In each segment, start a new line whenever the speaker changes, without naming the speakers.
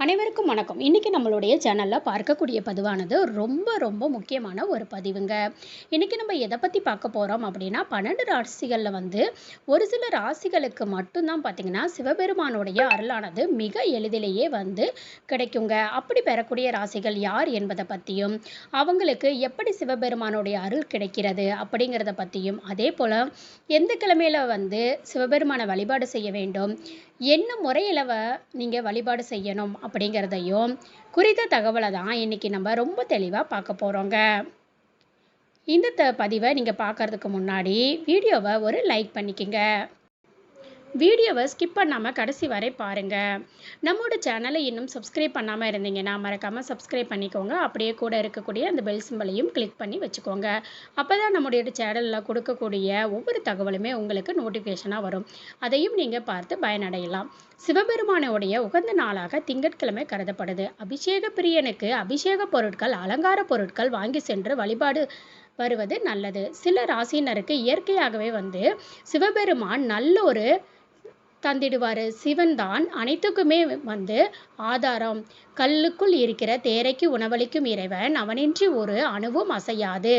அனைவருக்கும் வணக்கம். இன்றைக்கி நம்மளுடைய சேனலில் பார்க்கக்கூடிய பதிவானது ரொம்ப ரொம்ப முக்கியமான ஒரு பதிவுங்க. இன்றைக்கி நம்ம எதை பற்றி பார்க்க போகிறோம் அப்படின்னா பன்னெண்டு ராசிகளில் வந்து ஒரு சில ராசிகளுக்கு மட்டும்தான் பார்த்திங்கன்னா சிவபெருமானுடைய அருளானது மிக எளிதிலேயே வந்து கிடைக்குங்க. அப்படி பெறக்கூடிய ராசிகள் யார் என்பதை பற்றியும் அவங்களுக்கு எப்படி சிவபெருமானுடைய அருள் கிடைக்கிறது அப்படிங்கிறத பற்றியும் அதே போல் எந்த கிழமையில் வந்து சிவபெருமானை வழிபாடு செய்ய வேண்டும் என்ன முறையில் நீங்கள் வழிபாடு செய்யணும் அப்படிங்கிறதையும் குறித்த தகவலை தான் இன்றைக்கி நம்ம ரொம்ப தெளிவாக பார்க்க போகிறோங்க இந்த த பதிவை நீங்கள் பார்க்குறதுக்கு முன்னாடி வீடியோவை ஒரு லைக் பண்ணிக்கங்க. வீடியோவை ஸ்கிப் பண்ணாமல் கடைசி வரை பாருங்கள் நம்மளோட சேனலை இன்னும் சப்ஸ்கிரைப் பண்ணாமல் இருந்தீங்கன்னா மறக்காமல் சப்ஸ்கிரைப் பண்ணிக்கோங்க. அப்படியே கூட இருக்கக்கூடிய அந்த பெல் சிம்பலையும் கிளிக் பண்ணி வச்சுக்கோங்க. அப்போ தான் நம்முடைய சேனலில் கொடுக்கக்கூடிய ஒவ்வொரு தகவலுமே உங்களுக்கு நோட்டிஃபிகேஷனாக வரும். அதையும் நீங்கள் பார்த்து பயனடையலாம். சிவபெருமானோடைய உகந்த நாளாக திங்கட்கிழமை கருதப்படுது. அபிஷேக பிரியனுக்கு அபிஷேக பொருட்கள் அலங்கார பொருட்கள் வாங்கி சென்று வழிபாடு வருவது நல்லது. சில ராசியினருக்கு இயற்கையாகவே வந்து சிவபெருமான் நல்ல ஒரு தந்திடுவார். சிவன் தான் அனைத்துக்குமே வந்து ஆதாரம். கல்லுக்குள் இருக்கிற தேரைக்கு உணவளிக்கும் இறைவன். அவனின்றி ஒரு அணுவும் அசையாது.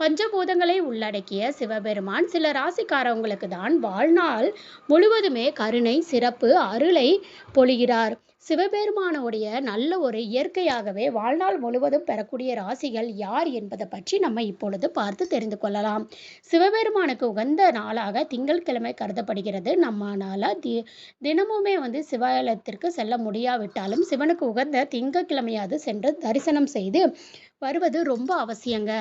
பஞ்சபூதங்களை உள்ளடக்கிய சிவபெருமான் சில ராசிக்காரவங்களுக்கு தான் வாழ்நாள் முழுவதுமே கருணை சிறப்பு அருளை பொழிகிறார். சிவபெருமானுடைய நல்ல ஒரு இயற்கையாகவே வாழ்நாள் முழுவதும் பெறக்கூடிய ராசிகள் யார் என்பதை பற்றி நம்ம இப்பொழுது பார்த்து தெரிந்து கொள்ளலாம். சிவபெருமானுக்கு உகந்த நாளாக திங்கட்கிழமை கருதப்படுகிறது. நம்மளால தி தினமுமே வந்து சிவாலயத்திற்கு செல்ல முடியாவிட்டாலும் சிவனுக்கு உகந்த திங்கட்கிழமையாவது சென்று தரிசனம் செய்து வருவது ரொம்ப அவசியங்க.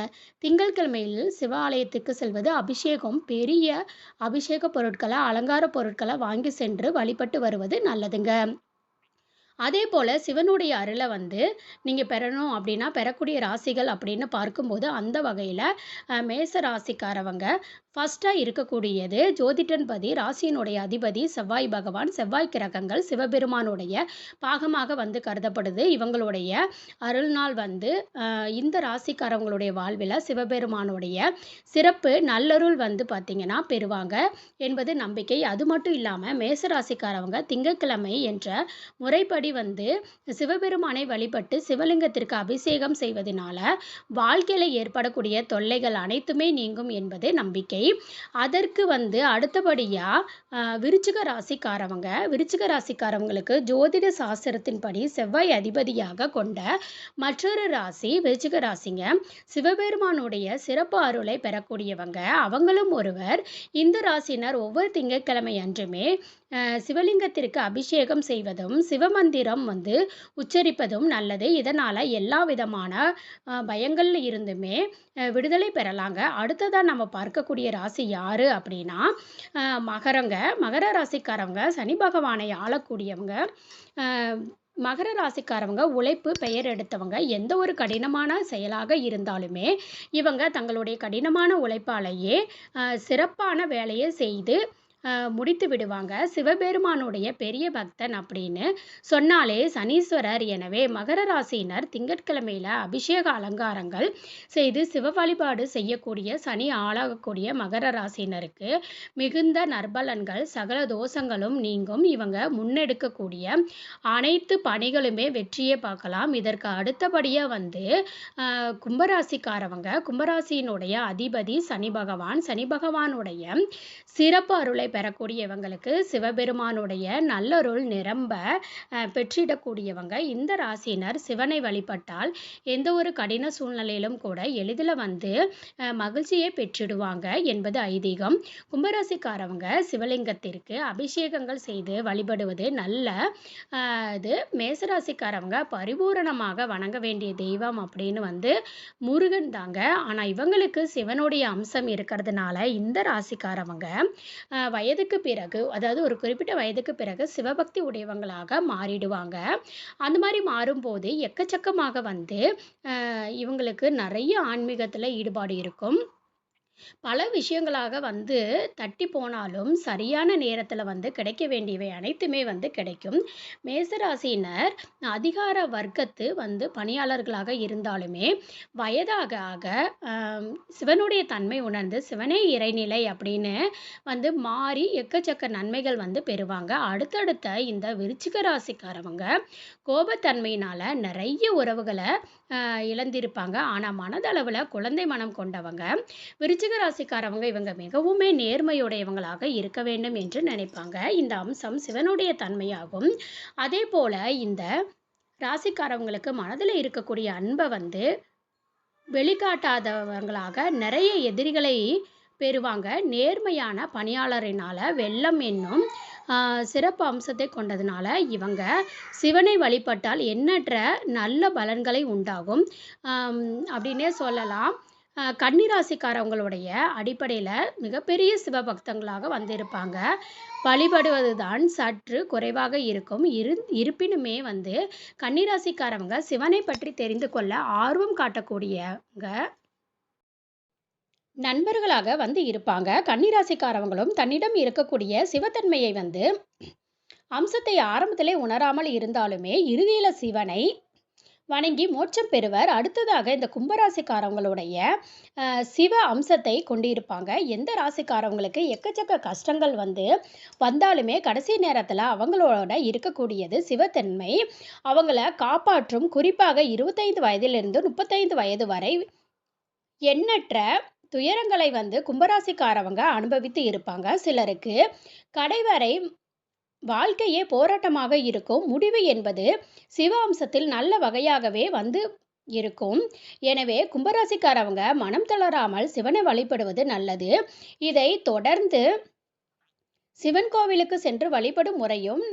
திங்கட்கிழமையில் சிவாலயத்துக்கு செல்வது அபிஷேகம் பெரிய அபிஷேக பொருட்களை அலங்கார பொருட்களை வாங்கி சென்று வழிபட்டு வருவது நல்லதுங்க. அதே போல் சிவனுடைய அருளை வந்து நீங்கள் பெறணும் அப்படின்னா பெறக்கூடிய ராசிகள் அப்படின்னு பார்க்கும்போது அந்த வகையில் மேச ராசிக்காரவங்க ஃபஸ்ட்டாக இருக்கக்கூடியது ஜோதிடன்பதி ராசியினுடைய அதிபதி செவ்வாய் பகவான் செவ்வாய் கிரகங்கள் சிவபெருமானுடைய பாகமாக வந்து கருதப்படுது. இவங்களுடைய அருள்நாள் வந்து இந்த ராசிக்காரவங்களுடைய வாழ்வில் சிவபெருமானுடைய சிறப்பு நல்லருள் வந்து பார்த்திங்கன்னா பெறுவாங்க என்பது நம்பிக்கை. அது மட்டும் இல்லாமல் மேச ராசிக்காரவங்க திங்கட்கிழமை என்ற முறைப்படி முன்னாடி வந்து சிவபெருமானை வழிபட்டு சிவலிங்கத்திற்கு அபிஷேகம் செய்வதனால வாழ்க்கையில் ஏற்படக்கூடிய தொல்லைகள் அனைத்துமே நீங்கும் என்பது நம்பிக்கை. அதற்கு வந்து அடுத்தபடியாக விருச்சிக ராசிக்காரவங்க விருச்சிக ராசிக்காரவங்களுக்கு ஜோதிட சாஸ்திரத்தின்படி செவ்வாய் அதிபதியாக கொண்ட மற்றொரு ராசி விருச்சிக ராசிங்க. சிவபெருமானுடைய சிறப்பு அருளை பெறக்கூடியவங்க. அவங்களும் ஒருவர். இந்த ராசினர் ஒவ்வொரு திங்கட்கிழமை அன்றுமே சிவலிங்கத்திற்கு அபிஷேகம் செய்வதும் சிவமந்திரம் வந்து உச்சரிப்பதும் நல்லது. இதனால் எல்லா விதமான பயங்கள்ல இருந்துமே விடுதலை பெறலாங்க. அடுத்ததாக நம்ம பார்க்கக்கூடிய ராசி யார் அப்படின்னா மகரங்க. மகர ராசிக்காரவங்க சனி பகவானை ஆளக்கூடியவங்க மகர ராசிக்காரவங்க உழைப்பு பெயர் எடுத்தவங்க எந்த ஒரு கடினமான செயலாக இருந்தாலுமே இவங்க தங்களுடைய கடினமான உழைப்பாலேயே சிறப்பான வேலையை செய்து முடித்து விடுவாங்க. சிவபெருமானுடைய பெரிய பக்தன் அப்படின்னு சொன்னாலே சனீஸ்வரர். எனவே மகர ராசியினர் திங்கட்கிழமையில் அபிஷேக அலங்காரங்கள் செய்து சிவ வழிபாடு செய்யக்கூடிய சனி ஆளாகக்கூடிய மகர ராசியினருக்கு மிகுந்த நற்பலன்கள் சகல தோஷங்களும் நீங்கும். இவங்க முன்னெடுக்கக்கூடிய அனைத்து பணிகளுமே வெற்றியை பார்க்கலாம். இதற்கு அடுத்தபடியாக வந்து கும்பராசிக்காரவங்க கும்பராசியினுடைய அதிபதி சனி பகவான். சனி பகவானுடைய சிறப்பு அருளை பெறக்கூடியவங்களுக்கு சிவபெருமானுடைய நல்லருள் நிரம்ப பெற்றிடக்கூடியவங்க இந்த ராசியினர் சிவனை வழிபட்டால் எந்த ஒரு கடின சூழ்நிலையிலும் கூட எளிதில் வந்து மகிழ்ச்சியை பெற்றிடுவாங்க என்பது ஐதீகம். கும்பராசிக்காரவங்க சிவலிங்கத்திற்கு அபிஷேகங்கள் செய்து வழிபடுவது நல்ல இது. மேசராசிக்காரவங்க பரிபூரணமாக வணங்க வேண்டிய தெய்வம் அப்படின்னு வந்து முருகன் தாங்க. ஆனால் இவங்களுக்கு சிவனுடைய அம்சம் இருக்கிறதுனால இந்த ராசிக்காரவங்க வயதுக்கு பிறகு அதாவது ஒரு குறிப்பிட்ட வயதுக்கு பிறகு சிவபக்தி உடையவங்களாக மாறிடுவாங்க. அந்த மாதிரி மாறும்போது எக்கச்சக்கமாக வந்து இவங்களுக்கு நிறைய ஆன்மீகத்தில் ஈடுபாடு இருக்கும். பல விஷயங்களாக வந்து தட்டி போனாலும் சரியான நேரத்தில் வந்து கிடைக்க வேண்டியவை அனைத்துமே வந்து கிடைக்கும். மேசராசினர் அதிகார வர்க்கத்து வந்து பணியாளர்களாக இருந்தாலுமே வயதாக ஆக சிவனுடைய தன்மை உணர்ந்து சிவனே இறைநிலை அப்படின்னு வந்து மாறி எக்கச்சக்க நன்மைகள் வந்து பெறுவாங்க. அடுத்தடுத்த இந்த விருச்சிக ராசிக்காரவங்க கோபத்தன்மையினால நிறைய உறவுகளை ஆஹ், இழந்திருப்பாங்க. ஆனால் மனதளவில் குழந்தை மனம் கொண்டவங்க. விருச்சிக ராசிக்காரவங்க இவங்க மிகவுமே நேர்மையுடையவங்களாக இருக்க வேண்டும் என்று நினைப்பாங்க. இந்த அம்சம் சிவனுடைய தன்மையாகும். அதே போல இந்த ராசிக்காரவங்களுக்கு மனதில் இருக்கக்கூடிய அன்பை வந்து வெளிக்காட்டாதவங்களாக நிறைய எதிரிகளை பெறுவாங்க. நேர்மையான பணியாளரினால வெள்ளம் என்னும் சிறப்பு அம்சத்தை கொண்டதுனால இவங்க சிவனை வழிபட்டால் எண்ணற்ற நல்ல பலன்களை உண்டாகும். அப்படின்னே சொல்லலாம். கன்னிராசிக்காரவங்களுடைய அடிப்படையில் மிகப்பெரிய சிவபக்தங்களாக வந்திருப்பாங்க. வழிபடுவது தான் சற்று குறைவாக இருக்கும். இரு இருப்பினுமே வந்து கன்னிராசிக்காரவங்க சிவனை பற்றி தெரிந்து கொள்ள ஆர்வம் காட்டக்கூடியவங்க நண்பர்களாக வந்து இருப்பாங்க. கன்னிராசிக்காரவங்களும் தன்னிடம் இருக்கக்கூடிய சிவத்தன்மையை வந்து அம்சத்தை ஆரம்பத்திலே உணராமல் இருந்தாலுமே இறுதியில் சிவனை வணங்கி மோட்சம் பெறுவர். அடுத்ததாக இந்த கும்பராசிக்காரவங்களுடைய சிவ அம்சத்தை கொண்டிருப்பாங்க. எந்த ராசிக்காரவங்களுக்கு எக்கச்சக்க கஷ்டங்கள் வந்து வந்தாலுமே கடைசி நேரத்தில் அவங்களோட இருக்கக்கூடியது சிவத்தன்மை. அவங்கள காப்பாற்றும் குறிப்பாக இருபத்தைந்து வயதிலிருந்து முப்பத்தைந்து வயது வரை எண்ணற்ற துயரங்களை வந்து கும்பராசிக்காரவங்க அனுபவித்து இருப்பாங்க. சிலருக்கு கடைவரை வாழ்க்கையே போராட்டமாக இருக்கும். முடிவு என்பது சிவ அம்சத்தில் நல்ல வகையாகவே வந்து இருக்கும். எனவே கும்பராசிக்காரவங்க மனம் தளராமல் சிவனை வழிபடுவது நல்லது. இதை தொடர்ந்து சிவன் கோவிலுக்கு சென்று வழிபடும் முறையும்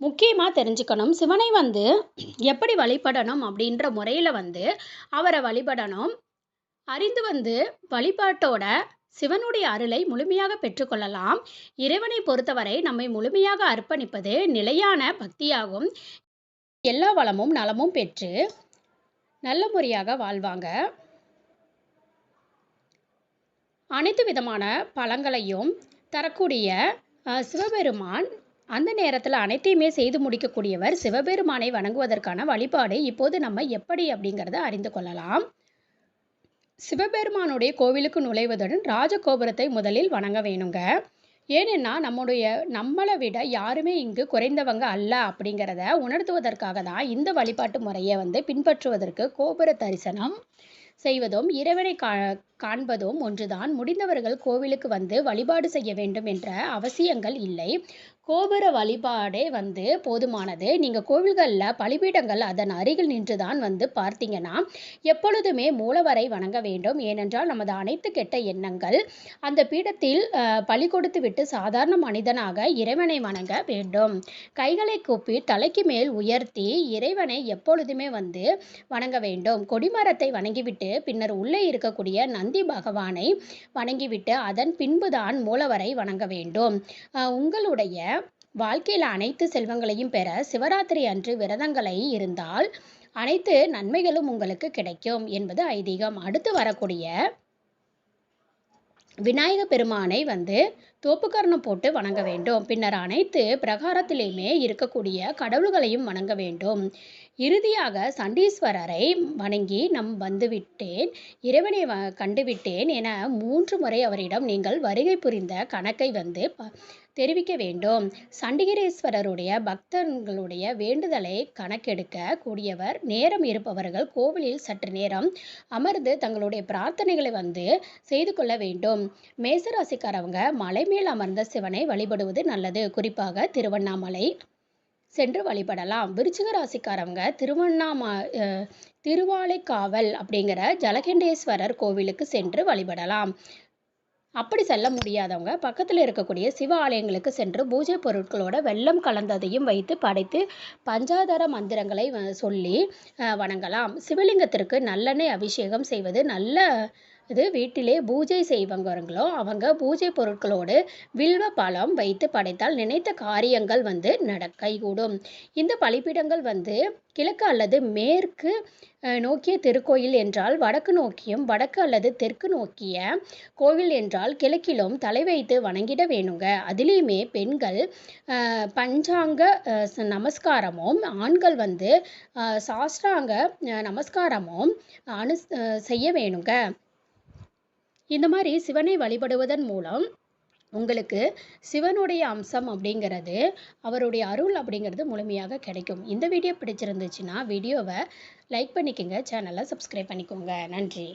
முக்கியமாக தெரிஞ்சுக்கணும். சிவனை வந்து எப்படி வழிபடணும் அப்படின்ற முறையில் வந்து அவரை வழிபடணும். அறிந்து வந்து வழிபாட்டோட சிவனுடைய அருளை முழுமையாக பெற்றுக்கொள்ளலாம். இறைவனை பொறுத்தவரை நம்மை முழுமையாக அர்ப்பணிப்பது நிலையான பக்தியாகும். எல்லா வளமும் நலமும் பெற்று நல்ல முறையாக வாழ்வாங்க. அனைத்து விதமான பழங்களையும் தரக்கூடிய சிவபெருமான் அந்த நேரத்தில் அனைத்தையுமே செய்து முடிக்கக்கூடியவர் சிவபெருமானை வணங்குவதற்கான வழிபாடு இப்போது நம்ம எப்படி அப்படிங்கிறத அறிந்து கொள்ளலாம். சிவபெருமானுடைய கோவிலுக்கு நுழைவதுடன் ராஜகோபுரத்தை முதலில் வணங்க வேணுங்க. ஏனென்னா நம்முடைய நம்மளை விட யாருமே இங்கு குறைந்தவங்க அல்ல அப்படிங்கிறத உணர்த்துவதற்காக தான் இந்த வழிபாட்டு முறையை வந்து பின்பற்றுவதற்கு கோபுர தரிசனம் செய்வதும் இறைவனை கா காண்பதும் ஒன்றுதான். முடிந்தவர்கள் கோவிலுக்கு வந்து வழிபாடு செய்ய வேண்டும் என்ற அவசியங்கள் இல்லை. கோபுர வழிபாடே வந்து போதுமானது. நீங்கள் கோவில்களில் பலிபீடங்கள் அதன் அருகில் நின்று தான் வந்து பார்த்தீங்கன்னா எப்பொழுதுமே மூலவரை வணங்க வேண்டும். ஏனென்றால் நமது அனைத்து கெட்ட எண்ணங்கள் அந்த பீடத்தில் பலி கொடுத்து விட்டு சாதாரண மனிதனாக இறைவனை வணங்க வேண்டும். கைகளை கூப்பி தலைக்கு மேல் உயர்த்தி இறைவனை எப்பொழுதுமே வந்து வணங்க வேண்டும். கொடிமரத்தை வணங்கிவிட்டு பின்னர் உள்ளே இருக்கக்கூடிய நந்தி பகவானை வணங்கிவிட்டு அதன் பின்புதான் மூலவரை வணங்க வேண்டும். உங்களுடைய வாழ்க்கையில் அனைத்து செல்வங்களையும் பெற சிவராத்திரி அன்று விரதங்களை இருந்தால் அனைத்து நன்மைகளும் உங்களுக்கு கிடைக்கும் என்பது ஐதீகம். அடுத்து வரக்கூடிய விநாயக பெருமானை வந்து தோப்புக்கரணம் போட்டு வணங்க வேண்டும். பின்னர் அனைத்து பிரகாரத்திலையுமே இருக்கக்கூடிய கடவுள்களையும் வணங்க வேண்டும். இறுதியாக சண்டீஸ்வரரை வணங்கி நம் வந்துவிட்டேன் இறைவனை வ கண்டுவிட்டேன் என மூன்று முறை அவரிடம் நீங்கள் வருகை புரிந்த கணக்கை வந்து ப- தெரிவிக்க வேண்டும். சண்டிகரேஸ்வரருடைய பக்தர்களுடைய வேண்டுதலை கணக்கெடுக்க கூடியவர் நேரம் இருப்பவர்கள் கோவிலில் சற்று நேரம் அமர்ந்து தங்களுடைய பிரார்த்தனைகளை வந்து செய்து கொள்ள வேண்டும். மேசராசிக்காரவங்க மலை மேல் அமர்ந்த சிவனை வழிபடுவது நல்லது. குறிப்பாக திருவண்ணாமலை. சென்று வழிபடலாம். விருச்சிக ராசிக்காரவங்க திருவண்ணாமா திருவாலைக்காவல் அப்படிங்கிற ஜலகண்டேஸ்வரர் கோவிலுக்கு சென்று வழிபடலாம். அப்படி செல்ல முடியாதவங்க பக்கத்தில் இருக்கக்கூடிய சிவ ஆலயங்களுக்கு சென்று பூஜை பொருட்களோட வெள்ளம் கலந்ததையும் வைத்து படைத்து பஞ்சாதார மந்திரங்களை வ- சொல்லி வணங்கலாம். சிவலிங்கத்திற்கு நல்லெண்ணெய் அபிஷேகம் செய்வது நல்ல இது வீட்டிலே பூஜை செய்வங்களோ அவங்க பூஜை பொருட்களோடு வில்வ பழம் வைத்து படைத்தால் நினைத்த காரியங்கள் வந்து நட கைகூடும் இந்த பலிபீடங்கள் வந்து கிழக்கு அல்லது மேற்கு நோக்கிய திருக்கோயில் என்றால் வடக்கு நோக்கியும் வடக்கு அல்லது தெற்கு நோக்கிய கோவில் என்றால் கிழக்கிலும் தலை வைத்து வணங்கிட வேணுங்க. அதுலேயுமே பெண்கள் பஞ்சாங்க நமஸ்காரமும் ஆண்கள் வந்து சாஸ்திராங்க நமஸ்காரமும் அனு செய்ய வேணுங்க. இந்த மாதிரி சிவனை வழிபடுவதன் மூலம் உங்களுக்கு சிவனுடைய அம்சம் அப்படிங்கிறது அவருடைய அருள் அப்படிங்கிறது முழுமையாக கிடைக்கும். இந்த வீடியோ பிடிச்சிருந்துச்சுன்னா வீடியோவை லைக் பண்ணிக்கோங்க சேனலை சப்ஸ்கிரைப் பண்ணிக்கோங்க. நன்றி.